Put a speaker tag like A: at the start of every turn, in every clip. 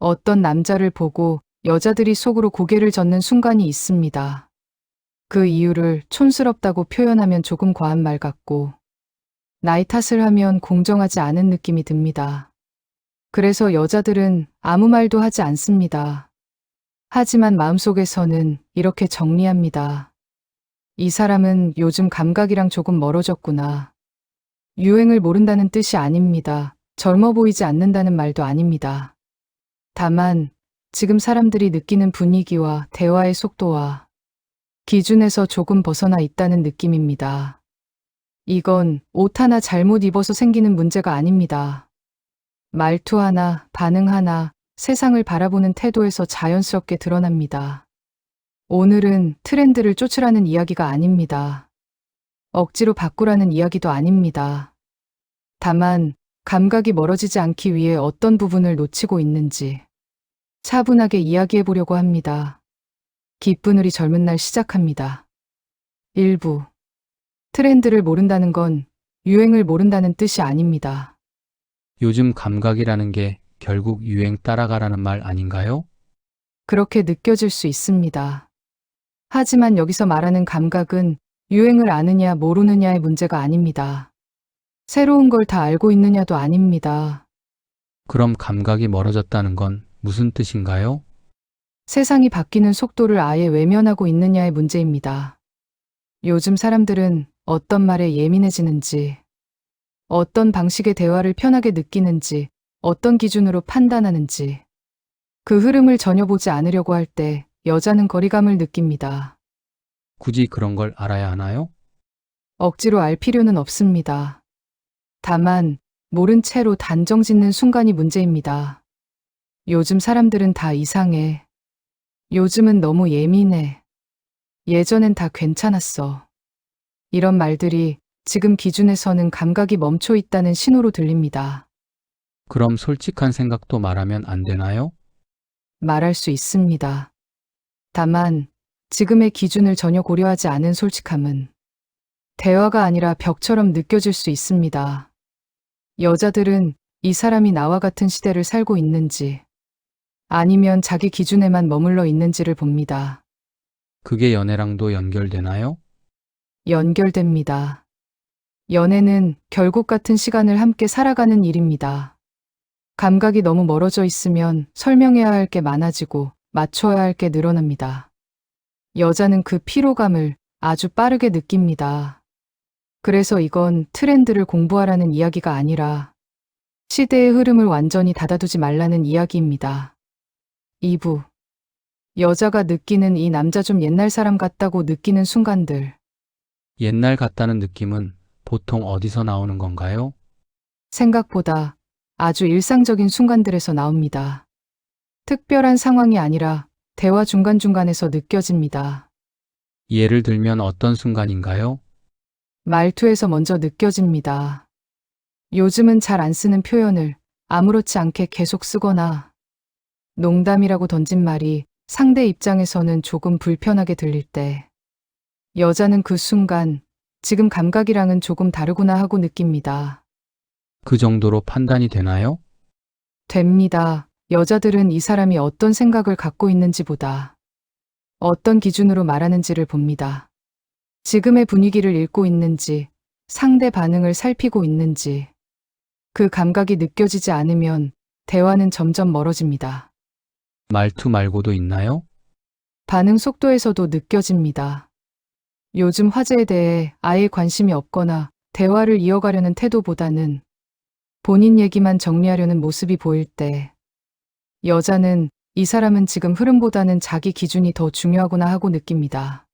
A: 어떤 남자를 보고 여자들이 속으로 고개를 젓는 순간이 있습니다. 그 이유를 촌스럽다고 표현하면 조금 과한 말 같고, 나이 탓을 하면 공정하지 않은 느낌이 듭니다. 그래서 여자들은 아무 말도 하지 않습니다. 하지만 마음속에서는 이렇게 정리합니다. 이 사람은 요즘 감각이랑 조금 멀어졌구나. 유행을 모른다는 뜻이 아닙니다. 젊어 보이지 않는다는 말도 아닙니다. 다만, 지금 사람들이 느끼는 분위기와 대화의 속도와 기준에서 조금 벗어나 있다는 느낌입니다. 이건 옷 하나 잘못 입어서 생기는 문제가 아닙니다. 말투 하나, 반응 하나, 세상을 바라보는 태도에서 자연스럽게 드러납니다. 오늘은 트렌드를 쫓으라는 이야기가 아닙니다. 억지로 바꾸라는 이야기도 아닙니다. 다만, 감각이 멀어지지 않기 위해 어떤 부분을 놓치고 있는지 차분하게 이야기해 보려고 합니다. 기쁜 우리 젊은 날 시작합니다. 1부. 트렌드를 모른다는 건 유행을 모른다는 뜻이 아닙니다.
B: 요즘 감각이라는 게 결국 유행 따라가라는 말 아닌가요?
A: 그렇게 느껴질 수 있습니다. 하지만 여기서 말하는 감각은 유행을 아느냐 모르느냐의 문제가 아닙니다. 새로운 걸 다 알고 있느냐도 아닙니다.
B: 그럼 감각이 멀어졌다는 건 무슨 뜻인가요?
A: 세상이 바뀌는 속도를 아예 외면하고 있느냐의 문제입니다. 요즘 사람들은 어떤 말에 예민해지는지, 어떤 방식의 대화를 편하게 느끼는지, 어떤 기준으로 판단하는지, 그 흐름을 전혀 보지 않으려고 할 때 여자는 거리감을 느낍니다.
B: 굳이 그런 걸 알아야 하나요?
A: 억지로 알 필요는 없습니다. 다만, 모른 채로 단정 짓는 순간이 문제입니다. 요즘 사람들은 다 이상해. 요즘은 너무 예민해. 예전엔 다 괜찮았어. 이런 말들이 지금 기준에서는 감각이 멈춰 있다는 신호로 들립니다.
B: 그럼 솔직한 생각도 말하면 안 되나요?
A: 말할 수 있습니다. 다만, 지금의 기준을 전혀 고려하지 않은 솔직함은 대화가 아니라 벽처럼 느껴질 수 있습니다. 여자들은 이 사람이 나와 같은 시대를 살고 있는지 아니면 자기 기준에만 머물러 있는지를 봅니다.
B: 그게 연애랑도 연결되나요?
A: 연결됩니다. 연애는 결국 같은 시간을 함께 살아가는 일입니다. 감각이 너무 멀어져 있으면 설명해야 할 게 많아지고 맞춰야 할 게 늘어납니다. 여자는 그 피로감을 아주 빠르게 느낍니다. 그래서 이건 트렌드를 공부하라는 이야기가 아니라 시대의 흐름을 완전히 닫아두지 말라는 이야기입니다. 2부. 여자가 느끼는 이 남자 좀 옛날 사람 같다고 느끼는 순간들.
B: 옛날 같다는 느낌은 보통 어디서 나오는 건가요?
A: 생각보다 아주 일상적인 순간들에서 나옵니다. 특별한 상황이 아니라 대화 중간중간에서 느껴집니다.
B: 예를 들면 어떤 순간인가요?
A: 말투에서 먼저 느껴집니다. 요즘은 잘 안 쓰는 표현을 아무렇지 않게 계속 쓰거나 농담이라고 던진 말이 상대 입장에서는 조금 불편하게 들릴 때 여자는 그 순간 지금 감각이랑은 조금 다르구나 하고 느낍니다.
B: 그 정도로 판단이 되나요?
A: 됩니다. 여자들은 이 사람이 어떤 생각을 갖고 있는지보다 어떤 기준으로 말하는지를 봅니다. 지금의 분위기를 읽고 있는지, 상대 반응을 살피고 있는지, 그 감각이 느껴지지 않으면 대화는 점점 멀어집니다.
B: 말투 말고도 있나요?
A: 반응 속도에서도 느껴집니다. 요즘 화제에 대해 아예 관심이 없거나 대화를 이어가려는 태도보다는 본인 얘기만 정리하려는 모습이 보일 때 여자는 이 사람은 지금 흐름보다는 자기 기준이 더 중요하구나 하고 느낍니다.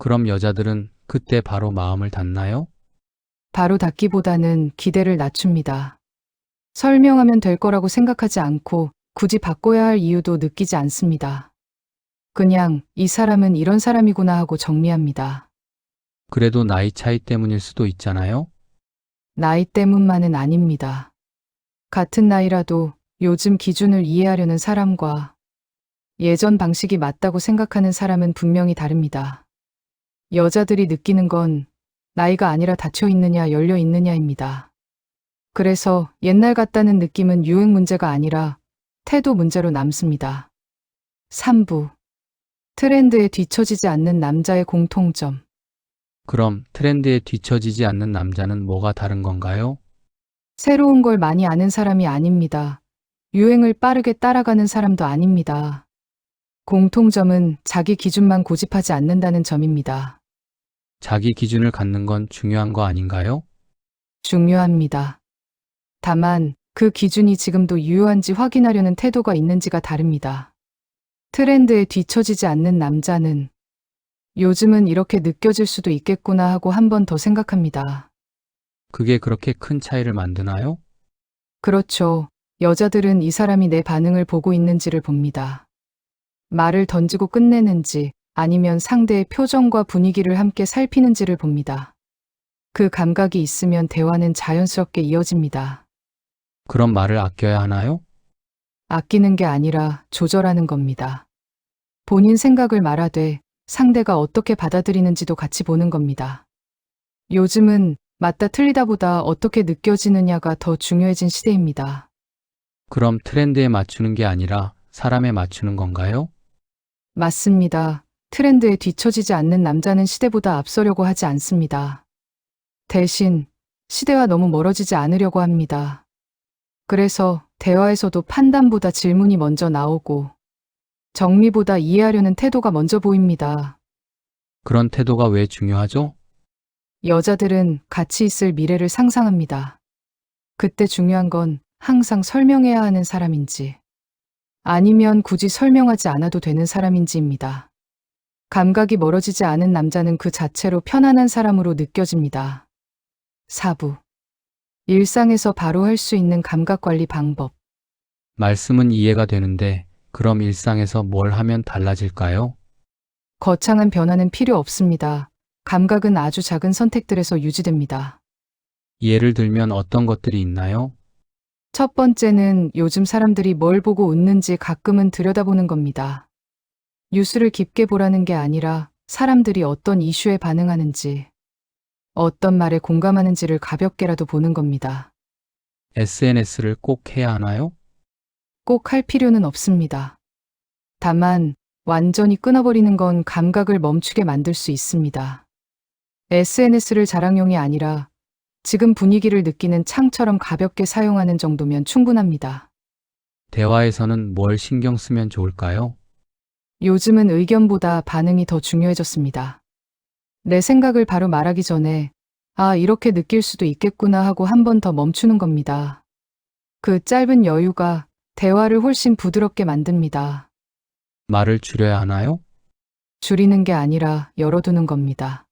B: 그럼 여자들은 그때 바로 마음을 닫나요?
A: 바로 닫기보다는 기대를 낮춥니다. 설명하면 될 거라고 생각하지 않고 굳이 바꿔야 할 이유도 느끼지 않습니다. 그냥 이 사람은 이런 사람이구나 하고 정리합니다.
B: 그래도 나이 차이 때문일 수도 있잖아요?
A: 나이 때문만은 아닙니다. 같은 나이라도 요즘 기준을 이해하려는 사람과 예전 방식이 맞다고 생각하는 사람은 분명히 다릅니다. 여자들이 느끼는 건 나이가 아니라 닫혀 있느냐 열려 있느냐입니다. 그래서 옛날 같다는 느낌은 유행 문제가 아니라 태도 문제로 남습니다. 3부. 트렌드에 뒤처지지 않는 남자의 공통점.
B: 그럼 트렌드에 뒤처지지 않는 남자는 뭐가 다른 건가요?
A: 새로운 걸 많이 아는 사람이 아닙니다. 유행을 빠르게 따라가는 사람도 아닙니다. 공통점은 자기 기준만 고집하지 않는다는 점입니다.
B: 자기 기준을 갖는 건 중요한 거 아닌가요?
A: 중요합니다. 다만 그 기준이 지금도 유효한지 확인하려는 태도가 있는지가 다릅니다. 트렌드에 뒤처지지 않는 남자는 요즘은 이렇게 느껴질 수도 있겠구나 하고 한 번 더 생각합니다.
B: 그게 그렇게 큰 차이를 만드나요?
A: 그렇죠. 여자들은 이 사람이 내 반응을 보고 있는지를 봅니다. 말을 던지고 끝내는지 아니면 상대의 표정과 분위기를 함께 살피는지를 봅니다. 그 감각이 있으면 대화는 자연스럽게 이어집니다.
B: 그럼 말을 아껴야 하나요?
A: 아끼는 게 아니라 조절하는 겁니다. 본인 생각을 말하되 상대가 어떻게 받아들이는지도 같이 보는 겁니다. 요즘은 맞다 틀리다보다 어떻게 느껴지느냐가 더 중요해진 시대입니다.
B: 그럼 트렌드에 맞추는 게 아니라 사람에 맞추는 건가요?
A: 맞습니다. 트렌드에 뒤처지지 않는 남자는 시대보다 앞서려고 하지 않습니다. 대신 시대와 너무 멀어지지 않으려고 합니다. 그래서 대화에서도 판단보다 질문이 먼저 나오고 정리보다 이해하려는 태도가 먼저 보입니다.
B: 그런 태도가 왜 중요하죠?
A: 여자들은 같이 있을 미래를 상상합니다. 그때 중요한 건 항상 설명해야 하는 사람인지 아니면 굳이 설명하지 않아도 되는 사람인지입니다. 감각이 멀어지지 않은 남자는 그 자체로 편안한 사람으로 느껴집니다. 4부. 일상에서 바로 할 수 있는 감각 관리 방법.
B: 말씀은 이해가 되는데 그럼 일상에서 뭘 하면 달라질까요?
A: 거창한 변화는 필요 없습니다. 감각은 아주 작은 선택들에서 유지됩니다.
B: 예를 들면 어떤 것들이 있나요?
A: 첫 번째는 요즘 사람들이 뭘 보고 웃는지 가끔은 들여다보는 겁니다. 뉴스를 깊게 보라는 게 아니라 사람들이 어떤 이슈에 반응하는지, 어떤 말에 공감하는지를 가볍게라도 보는 겁니다.
B: SNS를 꼭 해야 하나요?
A: 꼭 할 필요는 없습니다. 다만, 완전히 끊어버리는 건 감각을 멈추게 만들 수 있습니다. SNS를 자랑용이 아니라 지금 분위기를 느끼는 창처럼 가볍게 사용하는 정도면 충분합니다.
B: 대화에서는 뭘 신경 쓰면 좋을까요?
A: 요즘은 의견보다 반응이 더 중요해졌습니다. 내 생각을 바로 말하기 전에, 아, 이렇게 느낄 수도 있겠구나 하고 한 번 더 멈추는 겁니다. 그 짧은 여유가 대화를 훨씬 부드럽게 만듭니다.
B: 말을 줄여야 하나요?
A: 줄이는 게 아니라 열어두는 겁니다.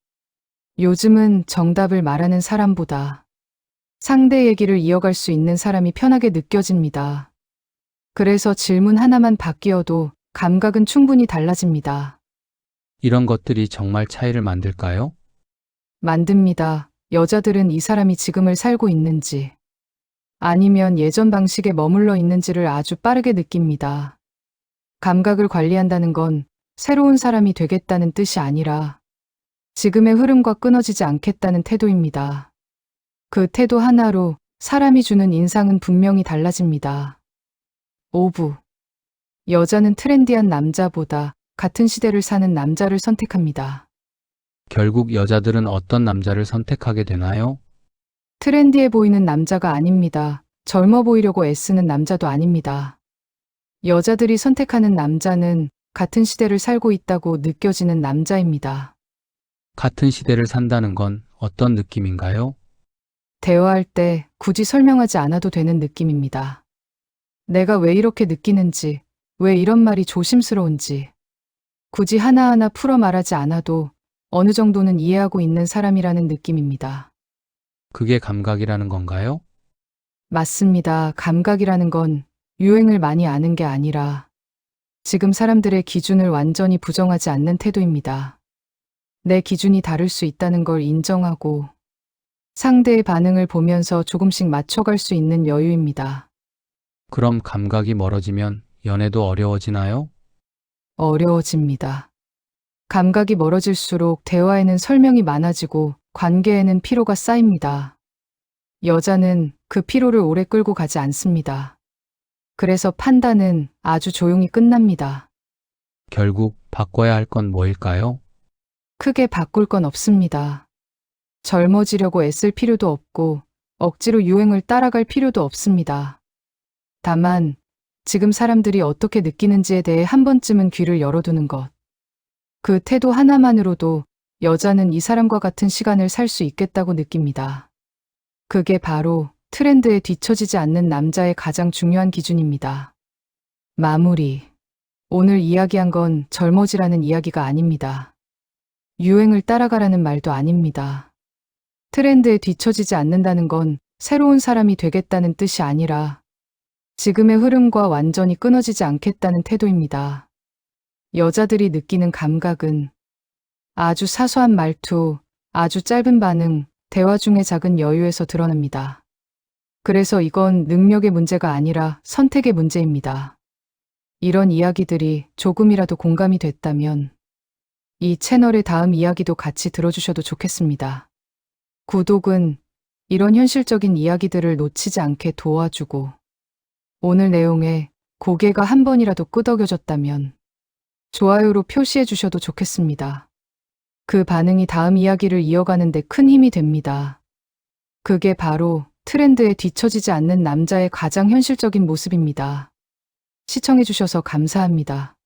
A: 요즘은 정답을 말하는 사람보다 상대 얘기를 이어갈 수 있는 사람이 편하게 느껴집니다. 그래서 질문 하나만 바뀌어도 감각은 충분히 달라집니다.
B: 이런 것들이 정말 차이를 만들까요?
A: 만듭니다. 여자들은 이 사람이 지금을 살고 있는지 아니면 예전 방식에 머물러 있는지를 아주 빠르게 느낍니다. 감각을 관리한다는 건 새로운 사람이 되겠다는 뜻이 아니라 지금의 흐름과 끊어지지 않겠다는 태도입니다. 그 태도 하나로 사람이 주는 인상은 분명히 달라집니다. 5부. 여자는 트렌디한 남자보다 같은 시대를 사는 남자를 선택합니다.
B: 결국 여자들은 어떤 남자를 선택하게 되나요?
A: 트렌디해 보이는 남자가 아닙니다. 젊어 보이려고 애쓰는 남자도 아닙니다. 여자들이 선택하는 남자는 같은 시대를 살고 있다고 느껴지는 남자입니다.
B: 같은 시대를 산다는 건 어떤 느낌인가요?
A: 대화할 때 굳이 설명하지 않아도 되는 느낌입니다. 내가 왜 이렇게 느끼는지, 왜 이런 말이 조심스러운지, 굳이 하나하나 풀어 말하지 않아도 어느 정도는 이해하고 있는 사람이라는 느낌입니다.
B: 그게 감각이라는 건가요?
A: 맞습니다. 감각이라는 건 유행을 많이 아는 게 아니라 지금 사람들의 기준을 완전히 부정하지 않는 태도입니다. 내 기준이 다를 수 있다는 걸 인정하고 상대의 반응을 보면서 조금씩 맞춰갈 수 있는 여유입니다.
B: 그럼 감각이 멀어지면 연애도 어려워지나요?
A: 어려워집니다. 감각이 멀어질수록 대화에는 설명이 많아지고 관계에는 피로가 쌓입니다. 여자는 그 피로를 오래 끌고 가지 않습니다. 그래서 판단은 아주 조용히 끝납니다.
B: 결국 바꿔야 할 건 뭐일까요?
A: 크게 바꿀 건 없습니다. 젊어지려고 애쓸 필요도 없고 억지로 유행을 따라갈 필요도 없습니다. 다만 지금 사람들이 어떻게 느끼는지에 대해 한 번쯤은 귀를 열어두는 것. 그 태도 하나만으로도 여자는 이 사람과 같은 시간을 살 수 있겠다고 느낍니다. 그게 바로 트렌드에 뒤처지지 않는 남자의 가장 중요한 기준입니다. 마무리. 오늘 이야기한 건 젊어지라는 이야기가 아닙니다. 유행을 따라가라는 말도 아닙니다. 트렌드에 뒤처지지 않는다는 건 새로운 사람이 되겠다는 뜻이 아니라 지금의 흐름과 완전히 끊어지지 않겠다는 태도입니다. 여자들이 느끼는 감각은 아주 사소한 말투, 아주 짧은 반응, 대화 중의 작은 여유에서 드러납니다. 그래서 이건 능력의 문제가 아니라 선택의 문제입니다. 이런 이야기들이 조금이라도 공감이 됐다면 이 채널의 다음 이야기도 같이 들어주셔도 좋겠습니다. 구독은 이런 현실적인 이야기들을 놓치지 않게 도와주고 오늘 내용에 고개가 한 번이라도 끄덕여졌다면 좋아요로 표시해 주셔도 좋겠습니다. 그 반응이 다음 이야기를 이어가는데 큰 힘이 됩니다. 그게 바로 트렌드에 뒤처지지 않는 남자의 가장 현실적인 모습입니다. 시청해 주셔서 감사합니다.